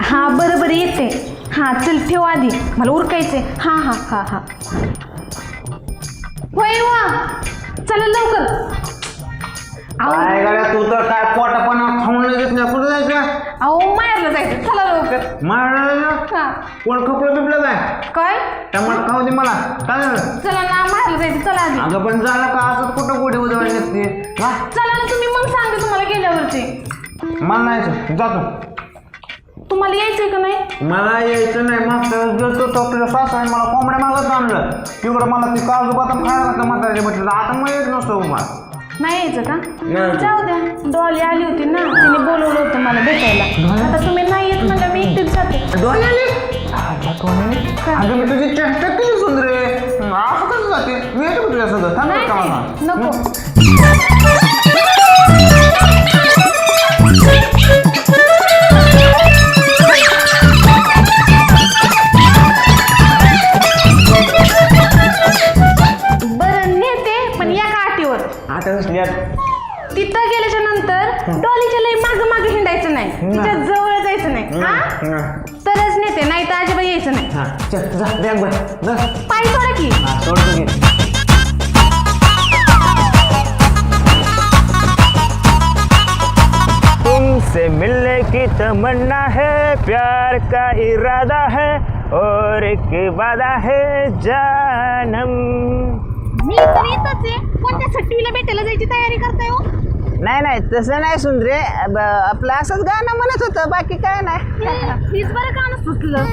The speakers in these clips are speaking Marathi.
हा बरं बरं येते. हा चल ठेव आधी. मला उरकायचे हा हा हा हा. होय वा. चला लवकर. काय गाड्या तू तर काय पोटापणा खाऊन नाही नाही कुठं जायचं अहो माहेरला जायचं. चला लवकर. मारणार हा. कोण खपलं बिपलं काय काय? टमाटर खाऊ दे मला. काय झालं? चला ना माहेरला जायचं. चला आधी. अगं पण झालं का? असंच कुठं गोडी उजवायला नसते हा? चला ना तुम्ही मग सांगते तुम्हाला गेल्यावरती. मला नाही. जातो तुम्हाला यायचंय का नाही? मला यायचं नाही. मागच्या वेळेस गेलतो तो आपल्या सासऱ्याने मला कोंबड्या मागत आणलं तिकडं मला ती काजू बदाम खायला लागतं म्हाताऱ्याच्या म्हटलं आता मग येत नसतो उभा. नाही यायचं का? नाही. जाऊ द्या. डॉली आली होती ना तिने बोलवलं होतं मला भेटायला. आता तुम्ही नाही येत म्हणजे मी एकटीच जाते. डोळे आले? अगं मी तुझी चेष्टा केली सुंदरे असं कसं जाते? मी येतो तुझ्या सगळं थांब नाही एक कामाला. नाही, नको. तिच्या जवळ जायचं नाही. हा. तरच नेते नाही तर अजिबात यायचं नाही. हा, चल, जा, बॅग भर. जा. पायी सोडा की. हा, सोडतो की. तुमसे मिलने की तमन्ना है प्यार का इरादा है और एक वादा है जानम। मी तर येतच आहे. कोणत्या सट्टीला भेटायला जायची तयारी करताय हो? नाही नाही तसं नाही सुंदरे. अब- आपलं असंच गाणं म्हणत होतं बाकी काय नाही. हीच बरं का सुचलं.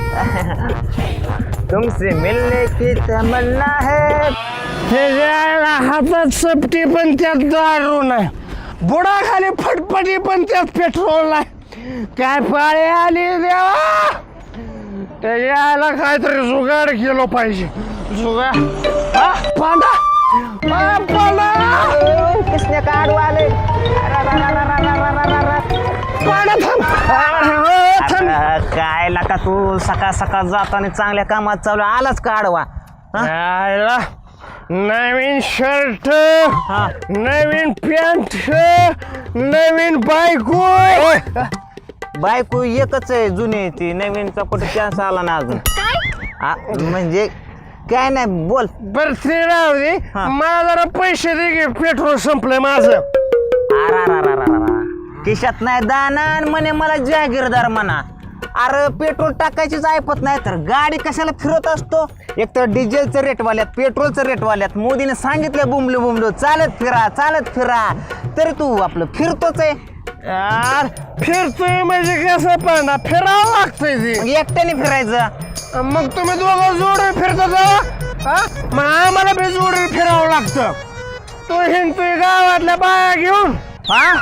तुमसे मिलने की तमन्ना है. त्याच्या हातात सपटी पण त्यात दारू नाही. बुडाखाली फटफटी पण त्यात पेट्रोल नाही. काय पाळी आली देवा? त्याच्याला काहीतरी जुगाड केलं पाहिजे. जुगाड. हा पांडा तू सकाळ सकाळ जाताना चांगल्या कामात चालू आलाच काढवा आयला, नवीन शर्ट हा. नवीन पॅन्ट नवीन बायको बायको एकच आहे जुनी ती नवीनचा कुठे चान्स आला ना अजून. म्हणजे काय नाही बोल. बर ते राहू दे. हा. मला जरा पैसे दे की पेट्रोल संपलंय माझं. आरारारारारा. खिशात नाही दाना आणि म्हणे मला जहागीरदार म्हणा. अरे पेट्रोल टाकायचीच ऐपत नाही तर गाडी कशाला फिरत असतो? एक तर डिझेलचं रेट वाल्यात पेट्रोलचं रेट वाल्यात. मोदीने सांगितलं बुमलो बुमलो चालत फिरा चालत फिरा. तरी तू आपलं फिरतोच आहे. यार फिरतोय म्हणजे कसं पांडा फिरावं लागतंय ते. एकट्याने फिरायचं. मग तुम्ही दोघं जोडे फिरता हा? मग आम्हाला बी जोडे फिरावं लागतं. तो हिंडतोय गावातल्या बाया घेऊन. हा?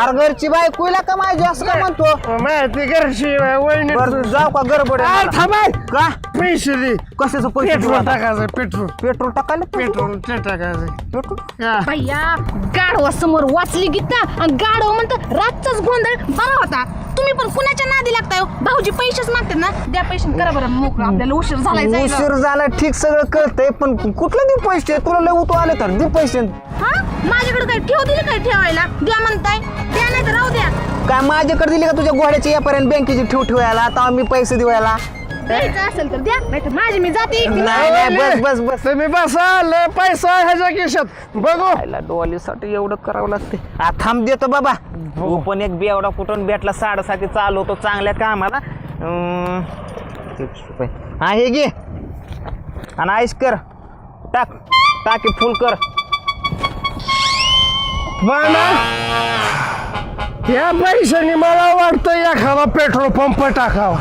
अरे घरची बायकोला का माझी असं का म्हणतो? माहिती घरची वहिनी बरं जाऊ का गडबड आहे अरे मला. थांबाय का? पैसे दे. कशाचं पैसे देऊ पेट्रोल आता? टाकायचं पेट्रोल. पेट्रोल टाकायला पेट्रोल ते टाकायचं. पेट्रोल? हा. भैया गाढवा समोर वाचली गीता आणि गाढवा म्हणतं रातचाच गोंधळ बरा होता. तुम्ही पण कुणाच्या नादी लागताय हो? भाऊजी पैसेच मागतात ना? द्या पैसे करा बरं मोकळं. आपल्याला उशीर झालाय जायला. उशीर झाला ठीक सगळं कळतंय पण कुठलं देऊ पैसे? तुला लय उतू आले तर दे पैसे. हा? माझ्याकडे काय ठेव दिली काय ठेवायला? द्या म्हणताय. द्या नाही तर राहू द्या. काय माझ्याकडे दिली का तुझ्या घोड्याची यापर्यंत बँकेची ठेव ठेवायला? आता मी पैसे देवायला द्यायचं असेल तर द्या नाही तर माझी मी जाते. नाही नाही बस बस बस. तुम्ही बसा लय पैसा आहे ह्याच्या खिशात. बघू. खायला डोलीसाठी एवढं करावं लागते आ, थांब देतो बाबा. तू पण एक बेवडा कुठून भेटला साडेसाठी चालवतो चांगल्या कामाला. अं, रुपये. हा हे घे. आणि आईस कर. टाक टाकी फुल कर. या पैशाने मला वाटतं एखादा पेट्रोल पंप टाकावा.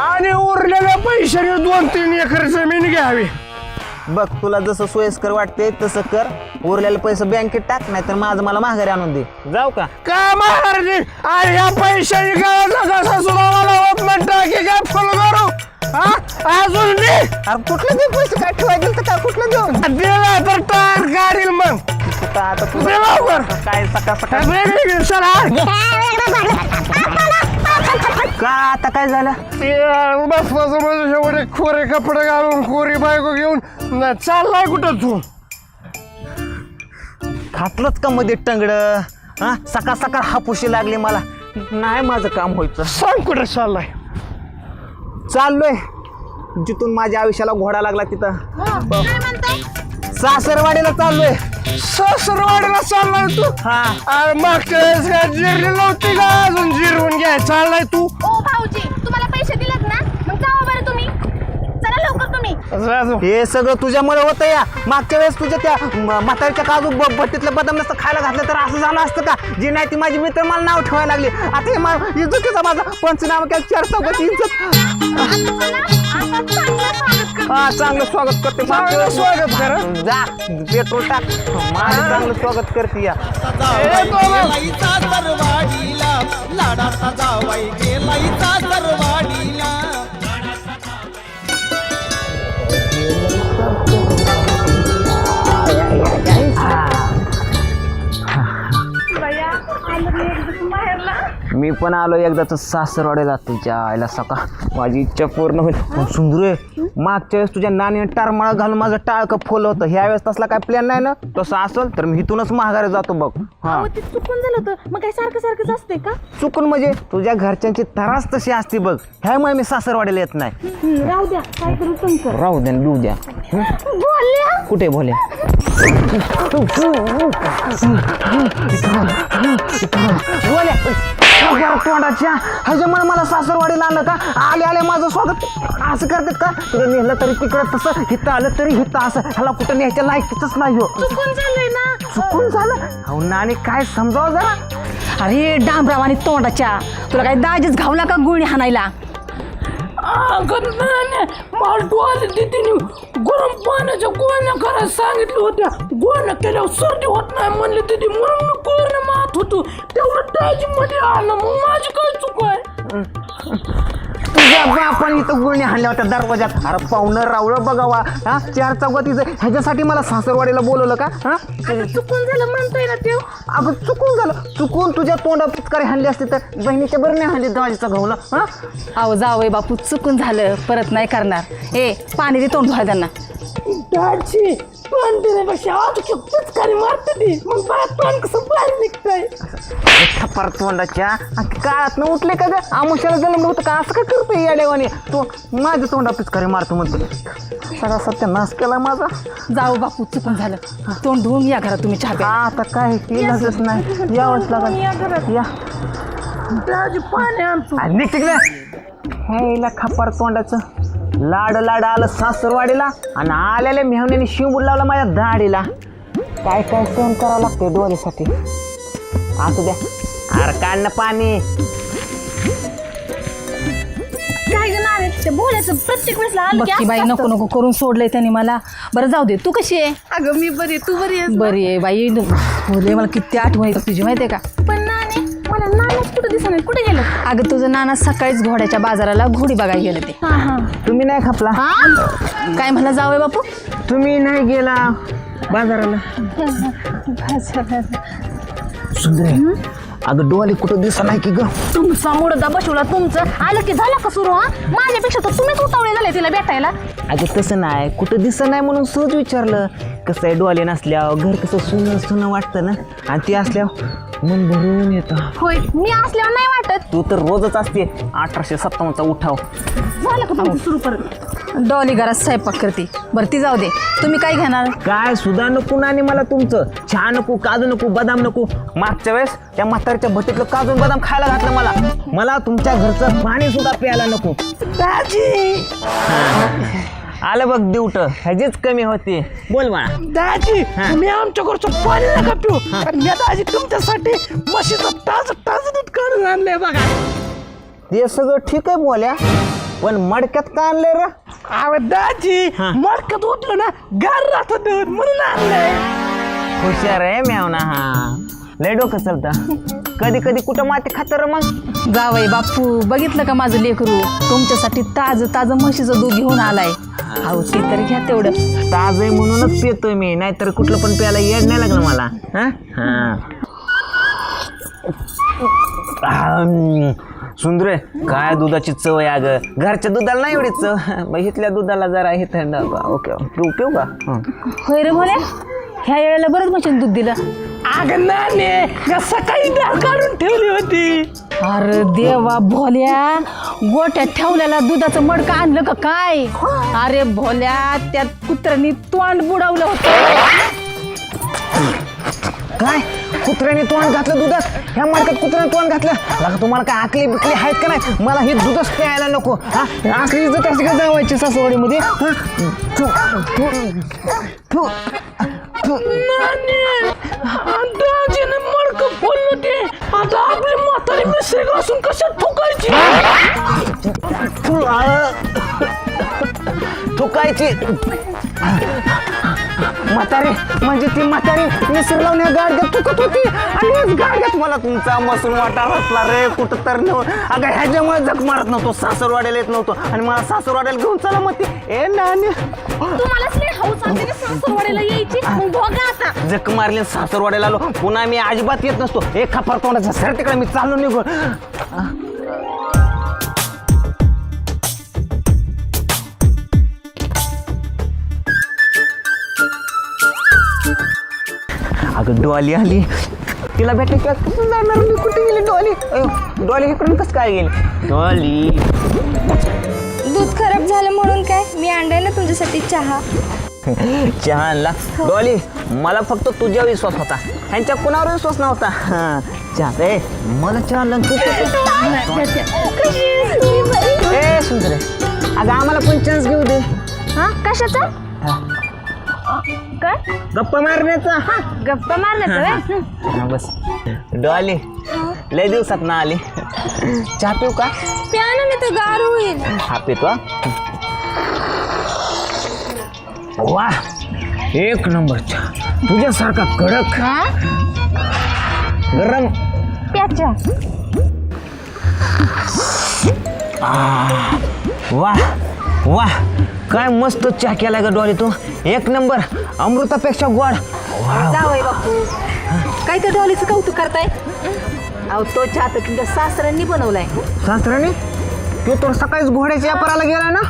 आणि उरलेल्या पैशाने दोन तीन एकर जमीन घ्यावी. बघ तुला जसं सोयीस्कर वाटते तसं कर. उरलेले पैसे बँकेत टाक नाही तर माझं मला माघारी आणून दे. जाऊ का? काय महाराजी आणि या पैशाने गावाचा कसा सुद्धा मला होत नाही. टाकी काय फुल करू हा? अजून दे. अरे कुठलं देऊ पैसे? काय ठेवायचे तर काय? कुठलं देऊ? दिला तर टायर काढील मग. कुठं आता काय सकाळ सकाळ? का आता काय झालं? म्हणजे एवढे खोरे कपडे घालून खोरी बायको घेऊन. न चाललाय कुठं तू? खातलंच का मध्ये टंगड? हा? सकाळ सकाळ हापुशी लागली मला. नाही माझं काम व्हायचं. सांग कुठं चाललाय? चाललोय. जिथून माझ्या आयुष्याला घोडा लागला तिथं. सासरवाडीला चाललोय. सासरवाडीला चाललाय तू? हा. अरे मागच्या वेळेस काय जिरली नव्हती का? अजून जिरवून घ्याय चाललाय तू. ओ भाऊजी तुम्हाला पैसे दिलेत ना मग जावा बरं तुम्ही चला लवकर तुम्ही राजू, हे सगळं तुझ्यामुळे होतं या. मागच्या वेळेस तुझ्या त्या म्हातारीच्या काजू ब- भट्टीतलं बदाम नसतं खायला घातलं तर असं झालं असतं का? जी नाही ती माझी मित्र मला नाव ठेवायला लागली. आता हे मा- हे चुकीचा माझा. पंचनामा केला चार स्वागत कर हा चांगलं स्वागत करते. चांगलं स्वागत करा. जा पेट्रोल टाक. माझं चांगलं स्वागत करते या. लाडाचा जावाई गेलाईचा दरवाडीला मी पण आलो एकदाच सासरवाड्याला तुझ्या आईला सका माझी इच्छा पूर्ण होईल. सुंदरे मागच्या वेळेस तुझ्या नानीने टारमाळा घालून माझं टाळकं फोल होतं. ह्या वेळेस तसला काय प्लॅन नाही ना? तसं असेल तर मी इथूनच महागारी जातो बग हा. अहो, ते चुकून झालं होतं. मग काय सारखं सारखंच असते का? चुकून म्हणजे तुझ्या घरच्यांची तरास तशी असते बघ. ह्यामुळे मी सासरवाडीला येत नाही. हं, राहू द्या. काय करू तुमचं राहू द्या. लिहू द्या बोलल्या कुठे बोले बोल्या तोंडाच्या. ह्याच्यामुळे मला सासरवाडीला आणलं का? आले आले माझं स्वागत. असं करतात का? तुला नेलं तरी तिकडं तसं हिथं आलं तरी हिथं असं. ह्याला कुठं न्यायच्या लायकीच नाही हो. चुकून झालंय ना? चुकून झालं? अहो नानी काय समजावं जरा. अरे डांबराव आणि तोंडाच्या. तुला काय दाजीच घावला का गुळणी हाणायला. आले गरम पाण्याच्या गोण्या करायला सांगितलं होत्या. गोण्या केल्यावर सर्दी होत नाही म्हणले तिथे म्हणून मी कोरणे मात होतो. तेवढं टायची मध्ये आलं. मग माझी काय चूक आहे? तुझ्या बापाने इथं गुळणी हाणल्या होत्या दरवाजात अरे पाहुणं रावळं बघावा. हा? चार चौकातीचं ह्याच्यासाठी मला सासरवाडीला बोलवलं का? हा? आता चुकून झालं म्हणतोय ना ते अगं चुकून झालं. चुकून तुझ्या तोंडात पिचकारी हाणली असते तर बहिणीच्या बरं नाही हाणली दवाजीचा घावला हा? अहो जावय बापू चुकून झालं. परत नाही करणार. ए पाणी दे तोंड धुवा त्यांना. टायची पण देण्यापेक्षा आज पिचकारी मारते ती. मग बाहेर पण कसं बाहेर निघतंय? थप्पार तोंडाच्या. काळात न उठले का ग? आमुष्याला जन्म होतं का? असं काय करतोय या देवाने? तो माझ्या तोंडा पिचकारी मारतो म्हणतो. सगळा सत्यानाश केला माझा. जाऊ बापू चुकून झालं. तोंड धुवून या घरात तुम्ही प्या. आता काय केलंच नाही. यावंच लागल या पाणी आणि निघ तिकडे. खपार तोंडाचं. लाड लाड आलं सासरवाडीला आणि आलेल्या मेहण्याने शिव लावला माझ्या दाढीला. काय काय सहन करावं लागतंय डोळ्यासाठी असू द्या. अरे काढणं पाणी. काय ग नारे ते बोलायचं प्रत्येक वेळेस आलं बघ की बाई नको असतं. नको करून सोडलंय त्यांनी मला. बरं जाऊ दे. तू कशी आहे? अगं मी बरी तू बरी आहेस ना? बरी आहे बाई. बोले मला किती आठवण येतं तुझी माहिती आहे का? पण नाणे मला नाही कुठे गेलं? अगं तुझं नाना सकाळीच घोड्याच्या बाजाराला घोडी बघायला गेलं ते. हा हा. तुम्ही नाही खपला. काय म्हणला जावय बापू? तुम्ही नाही गेला बाजाराला. सुंदर अगं डोळे कुठं दिसा नाही की ग? तुमचा मुडदा बसवला तुमचं? आलं की झालं का सुरू हा? माझ्यापेक्षा तर तुम्हीच उतावळे झाले तिला भेटायला. अगं तसं नाही. कुठं दिसत नाही म्हणून सहज विचारलं. कसं आहे डोळे नसल्यावर घर कसं सुनं सुनं वाटतं ना? आणि ती असल्यावर मन भरून येतं. होय मी असल्यावर नाही वाटत. तू तर रोजच असते. अठराशे सत्तावन्नचा उठाव. झालं का तुमचं सुरू परत? डॉली घरात स्वयंपाक करते. बरं ती जाऊ दे. तुम्ही काय घेणार? काय सुद्धा नको आणि मला तुमचं. चहा नको काजू नको बदाम नको. मागच्या वेळेस त्या म्हातारीच्या भट्टीतलं काजू बदाम खायला घातलं मला. मला तुमच्या घरचं पाणी सुद्धा प्यायला नको. आलं बघ दिवट. ह्याचीच कमी होती. बोल बाळा. दाजी तुम्ही आमच्याकडचं पाणी नका पिऊ. कारण मी दाजी तुमच्यासाठी म्हशीचं ताज ताज दूध काढून आणलंय बघा. ते सगळं ठीक आहे बोल्या पण मडक्यात का आणलंय रे? अहो दाजी मडकत उठलं ना गार राहत दूध म्हणून आणलंय. हुशार आहे म्यावना हा. लय डोकं चालतं. कधी कधी कुठं माती खातर मग. जावई बापू बघितलं का माझं लेकरू? तुमच्यासाठी ताज ताज म्हशीचं दूध घेऊन आलाय. अहो ते तर घ्या तेवढं. ताज आहे म्हणूनच पितोय मी नाहीतर कुठलं पण प्यायला येड नाही लागलं मला. हा? हा. सुंदर आहे. काय दुधाची चव आहे अगं? घरच्या दुधाला नाही एवढी चव. मग इथल्या दुधाला जरा हे थंड. ओके पिऊ पिऊ का हं. होय रे भोले. ह्या वेळेला बरंच म्हशीचं दूध दिलं. अगं नाने या सकाळी डाळ काढून ठेवली होती? अरे देवा भोल्या गोट्यात ठेवलेला दुधाचं मडकं आणलं का काय? अरे भोल्या त्यात कुत्र्यानी तोंड बुडवलं होतं. काय? कुत्र्याने तोंड घातलं दुधात? ह्या मार्केट कुत्र्याने तोंड घातलं? लगा तुम्हाला काय आकली बिकली आहेत का नाही? मला हे दुधच प्यायला नको हा? आकली इज्जत अशी का जावायची सासवडीमध्ये हा? थु, थु, थु, थु. दाजीने मडक फोडलं ते. आता आपली म्हातारी मिसरी घासून कशात ठोकायची थुकायची. म्हातारी म्हणजे ती म्हातारी मिसर लावण्या गाडग्यात थुकत होती. आणि याच गाडग्यात मला तुमचा मसून वाटा असला रे कुठं तर नव्ह अगं ह्याच्यामुळे जग मारत नव्हतो सासरवाड्याला येत नव्हतो. आणि मला सासरवाड्याला घेऊन चला मग ती ए नाने. तुम्हालाच लय हौस असते ना सासरवाडीला यायची. मग बघा आता. जक मारले सासरवाड्याला आलो पुन्हा मी अजिबात येत नसतो. एक खपर तोंडाचा सर तिकडे मी चाललो निघून. अगं डॉली आली. तिला भेटायची आज कुठून जाणार? मी कुठे गेली डॉली? अयो, डॉली इकडून कसं काय गेली? डॉली. काय मी आणलाय ना तुमच्यासाठी चहा. चहा आणला? डॉली मला फक्त तुझ्यावर विश्वास होता. ह्यांच्या कुणावर विश्वास नव्हता? हा, चहा ए मला चहा आणला आणि तू तू- ए सुंदर अगं आम्हाला पण चान्स घेऊ दे. हा कशाचा? काय? गप्पा मारण्याचा. गप्पा मारण्याचा हा, बस. डॉली लय दिवसात ना आली. चहा पिऊ का? प्या ना नाही तर गार होईल. हा पितो हा. वा एक नंबर तुझ्यासारखा कडक. गरम. प्याच्या. वा वा. काय मस्त चहा केला ग डॉली तू एक नंबर. अमृतापेक्षा गोड. जावय बापू. काय त्या डॉलीचं कौतुक करताय? अहो तो चहा तर तुमच्या सासऱ्यांनी बनवलाय. सासऱ्याने? तू तर सकाळीच घोड्याच्या व्यापाराला गेला ना?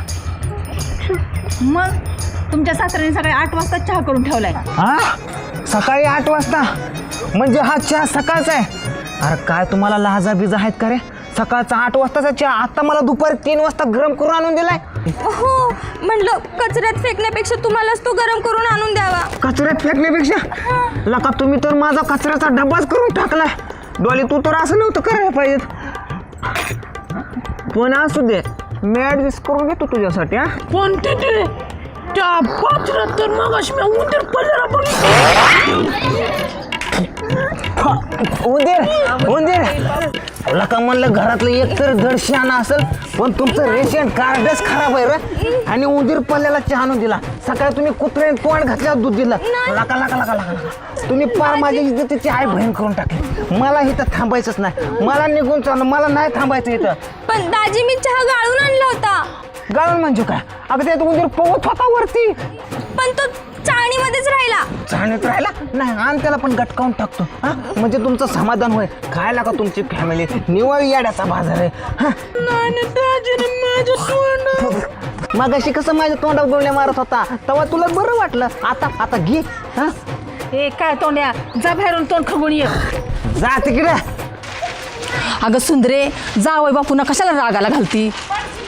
मग? तुमच्या सासऱ्याने सकाळी आठ वाजता चहा करून ठेवलाय. हा? सकाळी आठ वाजता? म्हणजे हा चहा सकाळचा आहे? अरे काय तुम्हाला लहाजा बिजा आहेत का रे? सकाळचा आठ वाजताचा चहा आता मला दुपारी तीन वाजता गरम करून आणून दिलाय. हो म्हणलं कचऱ्यात फेकण्यापेक्षा तुम्हालाच तो गरम करून आणून द्यावा. कचऱ्यात फेकण्यापेक्षा? लका तुम्ही तर माझा कचऱ्याचा डब्बाच करून टाकलाय. डोली तू तर असं नव्हतं करायला पाहिजे पण असू दे मी ऍडजस्ट करून घेतो तुझ्यासाठी हा. पण तिथे त्या पात्रात तर मग मी उंदीर पडलेला बघितलं. उंदीर उंदीर. लका म्हणलं घरातलं एक तर धड शहाणा असेल पण तुमचं रेशन कार्डच खराब आहे रे. आणि उंदीर पल्ल्याला चहा आणून दिला. सकाळी तुम्ही कुत्र्याने तोंड घातल्यावर दूध दिलं. लका लका लका लका लका. तुम्ही पार माझ्या इज्जतीची आई बहीण करून टाकली. मला इथं थांबायचंच नाही. मला निघून चाललं मला नाही थांबायचं इथं. पण दाजी मी चहा गाळून आणला होता. गाळून म्हणजे काय अगं त्यात उंदीर पवत होता वरती. पण तो चाळणीमध्येच राहिला. चालत राहिला? नाही आणि त्याला पण गटकावून टाकतो. हा? म्हणजे तुमचं समाधान होय. काय लागा तुमची फॅमिली निवळ याड्याचा बाजार आहे. हा? मग अशी कसं माझ्या तोंडावर गोळ्या मारत होता? तेव्हा तुला बरं वाटलं. आता आता घे. हा? ए काय तोंड्या? जा बाहेरून तोंड खगून ये. जा तिकडे. अगं सुंदरे जावय बापू ना कशाला रागाला घालती?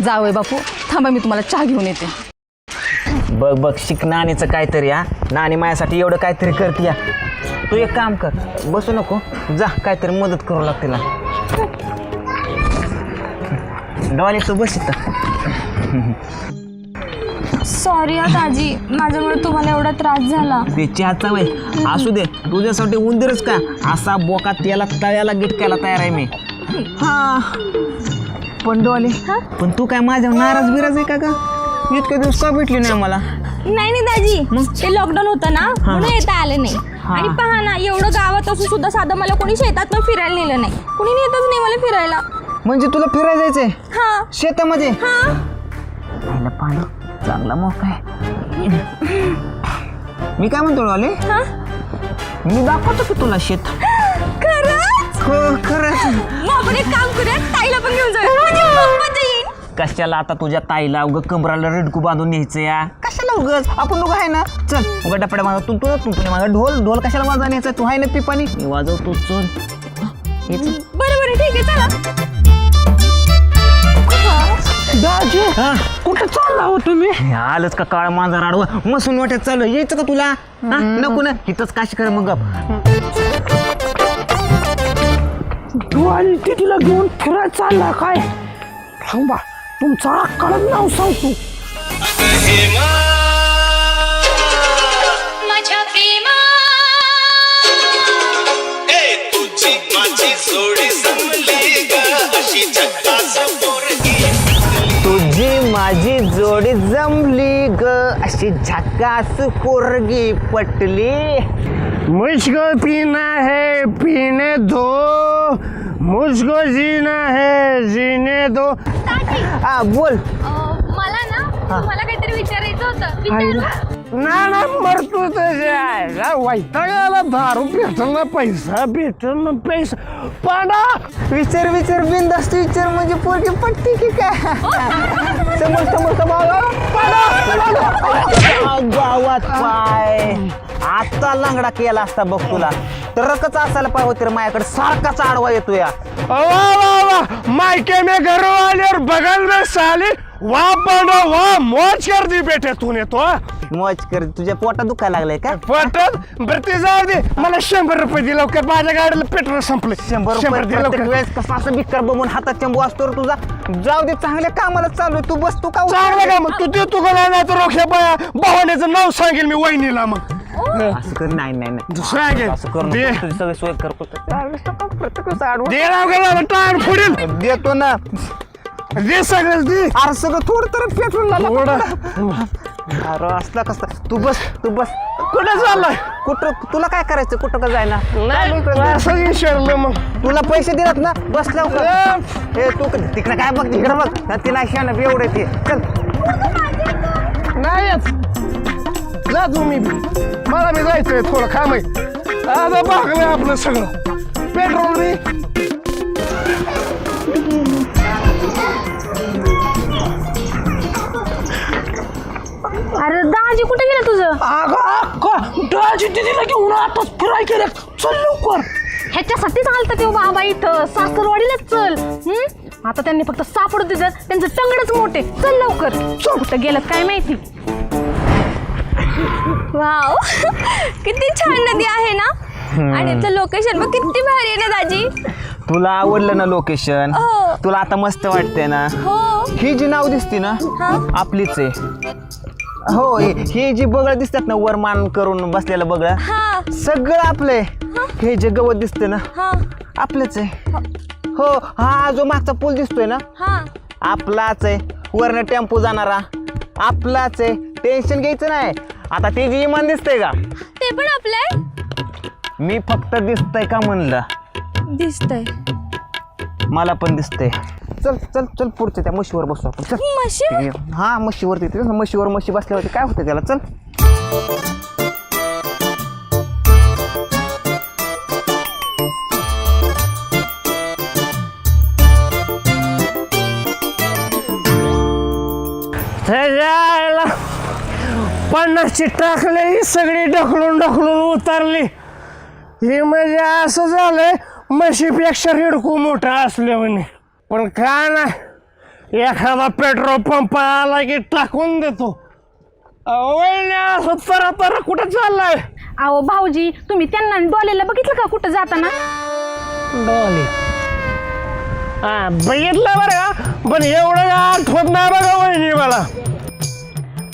जावय बापू थांबा मी तुम्हाला चहा घेऊन येते. बघ बघ शिक नाणीचं काहीतरी हा. नाणी माझ्यासाठी एवढं काहीतरी करते या तू एक काम कर बसू नको. जा काहीतरी मदत करू लाग तिला डॉली तू बस इथं. सॉरी हा दाजी. माझ्यामुळे तुम्हाला एवढा त्रास झाला. ते चहाचा वय. असू दे तुझ्यासाठी उंदीरच का? असा बोका त्याला तळ्याला गिटकायला तयार आहे मी. हा. पण डोले पण तू काय माझ्या नाराज बिराज आहे का ग? इतके दिवस का भेटली नाही मला नाही नाही दाजी. ते लॉकडाऊन होतं ना म्हणून येता आले नाही. आणि पहा ना एवढं गावात असून सुद्धा साधं मला कोणी शेतात पण फिरायला नेलं नाही. कोणी नेतच नाही मला फिरायला. म्हणजे तुला फिरायला जायचंय? हा. शेतामध्ये? हा. पाहिलं पाणी. चांगला मोका आहे. मी काय म्हणतो डोले हा? मी दाखवतो की तुला शेत. हो खरंच. मग आपण एक काम करूया ताईला पण घेऊन जाऊया. म्हणजे खूप मजा येईल कशाला आता तुझ्या ताईला उग कमराला रेडकू बांधून न्यायचं या? कशाला उगच? आपण दोघं आहे ना? चल उगा डपड्या माझा तू तुला तू तुला माझा ढोल ढोल कशाला वाजवा न्यायचा? तू आहे ना पिपाणी? मी वाजवतो चल. बरं बरं ठीक आहे चला. दाजी हा? कुठं चालला हो तुम्ही? हे आलंच का काळ माझा राडवा मसून वाटत चालू. यायचं का तुला? हा? नको ना. इथंच काशी कर मग गप. तिला घेऊन फिरायला चालला काय? थांबा तुमचं अक्काळच नाव सांगतो. माझ्या प्रेमा. तुझी माझी जोडी जमली ग. अशी पोरगी तुझी माझी जोडी जमली ग. अशी झकास पोरगी पटली. मुझको पीना है पीने दो। मुझको जीना है जीने दो। हा बोल। मला ना तुम्हाला काहीतरी विचारायचं होतं. विचारू ना ना मरतो त्याच्या वैतागाला दारू भेटल ना पैसा भेटल ना पैसा. पाडा विचार विचार बिंदास्त विचार म्हणजे पोरगी पटते की काय? समोर समोर गावात पाय. आता लंगडा केला असता बघ तुला. तरकच असायला पाहिजे होते रे माझ्याकडे. सारखाच आडवा येतो या. मायके में घर वाले और बगल में साली. वाह पाडा वाह मौज कर दी बेटे तूने तो मौज कर तुझ्या पोटात दुखायला लागलंय का? पटत? बरं ते जाऊ दे. मला शंभर रुपये दे लवकर. माझ्या गाडीला पेट्रोल संपले शंभर रुपये दे प्रत्येक लवकर वेळेस कसा असं बिकर बघून हातात चंबू असतो रे तुझा? जाऊ दे चांगल्या कामाला चालू आहे. तू बस तू का? चांगलं का मग तू देतो का नाही? तर रोख्या बाया भावाण्याचं नाव सांगेल मी वहिनीला मग. असं कर नाही नाही नाही. सांगेल असं करू दे. नको. तुझी सगळी सोय कर प्रत्येक वेळेस आडवं. दे राव का टायर फोडील देतो ना. दे सगळं दे. अरे सगळं थोडं तर पेट्रोल थोडं. अरे असला कसला तू बस तू बस. कुठे चाललाय? कुठं तुला काय करायचं? कुठं का जायना? नाही. असं विचारलं मग. तुला पैसे दिलात ना? बस लवकर. हे तू तिकडे काय बघ तिकडे बघ. ना ती नाही शान एवढे ते. चल. नाही जा तुम्ही मला मी जायचंय थोडं काम आहे आता भागलंय आपलं सगळं. पेट्रोल बी. अरे दाजी कुठे गेलं तुझं? अगं अक्का दाजी तिला घेऊन आता फिराय केलं चल लवकर. ह्याच्यासाठीच आलता ते बाबा इथं. सासरवाडीलाच चल. हम्म? आता त्यांनी फक्त सापडू दिलं. त्यांचं टंगडच मोठे. चल लवकर. कुठं गेलं काय माहिती? वाव. किती छान नदी आहे ना? आणि इथलं लोकेशन बघ किती भारी आहे ना दाजी? तुला आवडलं ना लोकेशन हो. तुला आता मस्त वाटतंय ना? हो. ही जी नाव दिसते ना हा. आपलीच आहे. हो ही ही जी बगळ दिसतात ना वरमान करून बसलेलं बगळ हा. सगळं आपलंय हे. जे गवत दिसते ना हा. आपलंच आहे. हो. हा जो मागचा पूल दिसतोय ना हा. आपलाच आहे. वरनं टेम्पो जाणारा आपलाच आहे. टेन्शन घ्यायचं नाही. आता ते जी इमान दिसतंय का? ते पण आपलं आहे मी फक्त दिसतंय का म्हणलं? दिसतंय. मला पण दिसतंय. चल चल चल पुढच्या त्या म्हशीवर बसू आपण. चल. म्हशी हा म्हशीवरती ते म्हशीवर म्हशी बसल्यावरती काय होतं त्याला? चल. पन्नासची टाकले ही सगळी ढकलून ढकलून उतरली. हे म्हणजे असं झालंय म्हशीपेक्षा रिडकू मोठा असल्याने पण काय नाही एखादा पेट्रोल पंप आला की टाकून देतो. असं तरा कुठं चाललाय? अहो भाऊजी तुम्ही त्यांना आणि डॉलेला बघितलं का कुठं जाताना? डॉली? हा बघितलं बरं का पण एवढं आठवत नाही बघा वहिनी मला.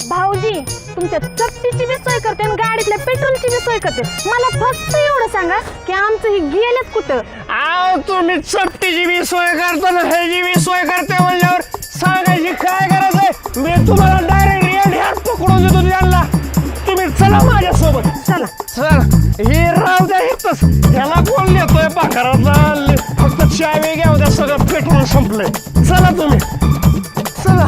भाऊजी तुमच्या चपटीची बी सोय करते आणि गाडीतल्या पेट्रोलची बी सोय करते. मला फक्त एवढं सांगा की आमचं हे गेलंच कुठं? आव तुम्ही चपटीची बी सोय करता ना ह्याची बी सोय करते म्हणल्यावर सांगायची काय गरज आहे? मी तुम्हाला डायरेक्ट रेड हॅट पकडून देतो त्यांना. तुम्ही चला माझ्यासोबत. चला. चल. हे राव द्या इथंच. ह्याला कोण नेतोय? पाखरातला फक्त चावी घ्या द्या सगळं पेट्रोल संपलंय. चला तुम्ही. चला.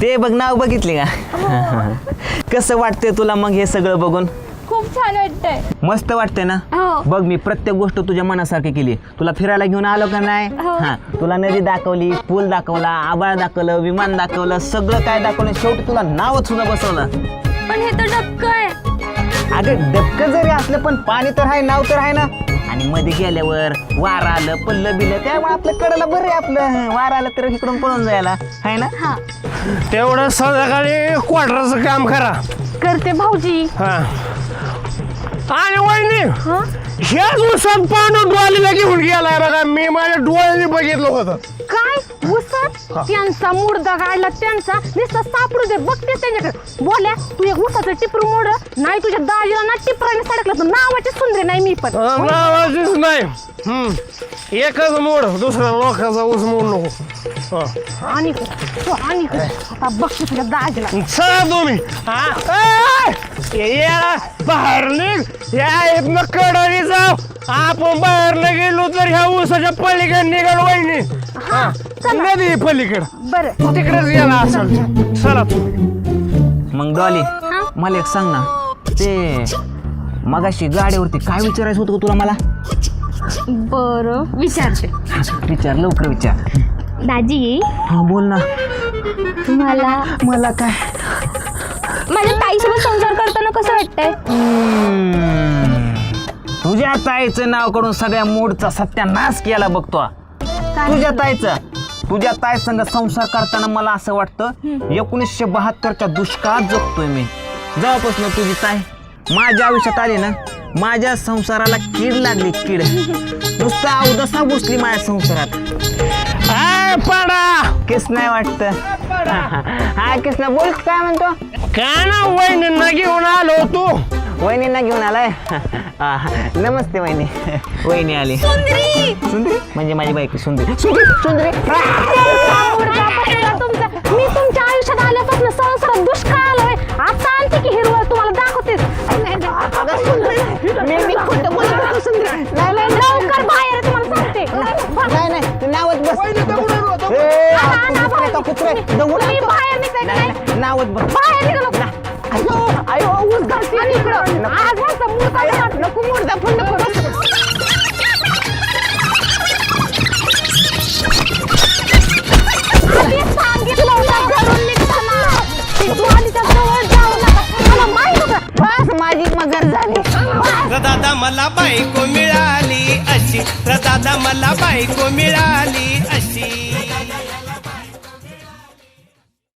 ते बघ नाव बघितले का? कसं वाटतंय तुला मग हे सगळं बघून? वाटतंय. मस्त वाटतंय ना? हो. बघ मी प्रत्येक गोष्ट तुझ्या मनासारखी केली. तुला फिरायला घेऊन आलो का नाही? हो. हा. तुला नदी दाखवली पूल दाखवला आबाळ दाखवलं विमान दाखवलं सगळं काय दाखवलं शेवटी तुला नावच सुद्धा बसवलं. पण हे तर डक्क आहे अगं डबकं जरी असलं पण पाणी तर आहे नाव तर आहे ना? आणि मध्ये गेल्यावर वारा आलं पल्लं बिलं त्यामुळे आपलं कडेला बरं आहे आपलं. वारा आलं तर इकडून पळून जायला. आहे ना? तेवढं संध्याकाळी क्वार्टरचं काम करा. करते भाऊजी. हा. आणि वहिनी. ह्याच दिवसात पानं डोळीला घेऊन गेलाय बघा. मी माझ्या डोळ्याने बघितलं होतं. काय उसात त्यांचा मुर्दा गाडला त्यांचा नुसतं सापडू दे बघते त्यांच्याकडे. बोल्या तू एक उसाचं टिपरू मोड. नाही तुझ्या दाजीला ना टिपराने सडकलं तर नावाची सुंदरी नाही मी पण. नावाचीच नाही. हम्म. एकच मोड दुसऱ्या लोकांचा ऊस मोड नको. हं. आणि तू आणि आता बघते तुझ्या दाजीला. चला तुम्ही. हा? ए, बाहेर निघ. या इथनं कडरी जाऊ आपण बाहेर न गेलो तर ह्या ऊसाच्या पलीकडे निघाल वहिनी. हा, नदी पलीकडे. बरं. तिकडेच गेला असेल. चला. तुम्ही मग डॉली मला एक सांग ना. ते मगाशी गाडीवरती काय विचारायचं होतं का तुला मला? बरं विचारते. विचार लवकर विचार. दाजी. हा बोल ना. तुम्हाला मला काय? माझ्या ताईसोबत संसार करताना कसं वाटतंय? तुझ्या ताईचं नाव करून सगळ्या मूडचा सत्यानाश केला बघतो तुझ्या ताईचं. तुझ्या ताई संग संसार करताना मला असं वाटतं एकोणीसशे बहात्तरच्या दुष्काळात जगतोय मी. जेव्हापासून तुझी ताई माझ्या आयुष्यात आली ना माझ्या संसाराला कीड लागली कीड. नुसता अवदसा घुसली माझ्या संसारात. आय पाडा. किस नाही वाटत. हा किसना बोल काय म्हणतो? काय ना वहिनींना घेऊन आलो तू वहिनींना घेऊन आलाय. नमस्ते वहिनी. वहिनी आली. सुंदरी! म्हणजे माझी बायको सुंदरी. सुंदरी सुंदरी. मुर्दा पटला तुमचा. मी तुमच्या आयुष्यात आल्यापासून संसारात दुष्काळ आलोय आता आणते की हिरवळ तुम्हाला दाखवतेस मी मी खोटं बोलत होतो सुंदरी. नाही नाही लवकर बाहेर आहे तुम्हाला सांगते. नाही नाही. तू नावत बस. ए, आणा, आणा, कुत्रे का कुत्रे दगड तुम्ही आणतो. बाहेर निघायचं नाही, नाही. नाही, नावत बस. बाहेर अयो दादा मला बायको मिळाली अशी. दादा मला बायको मिळाली.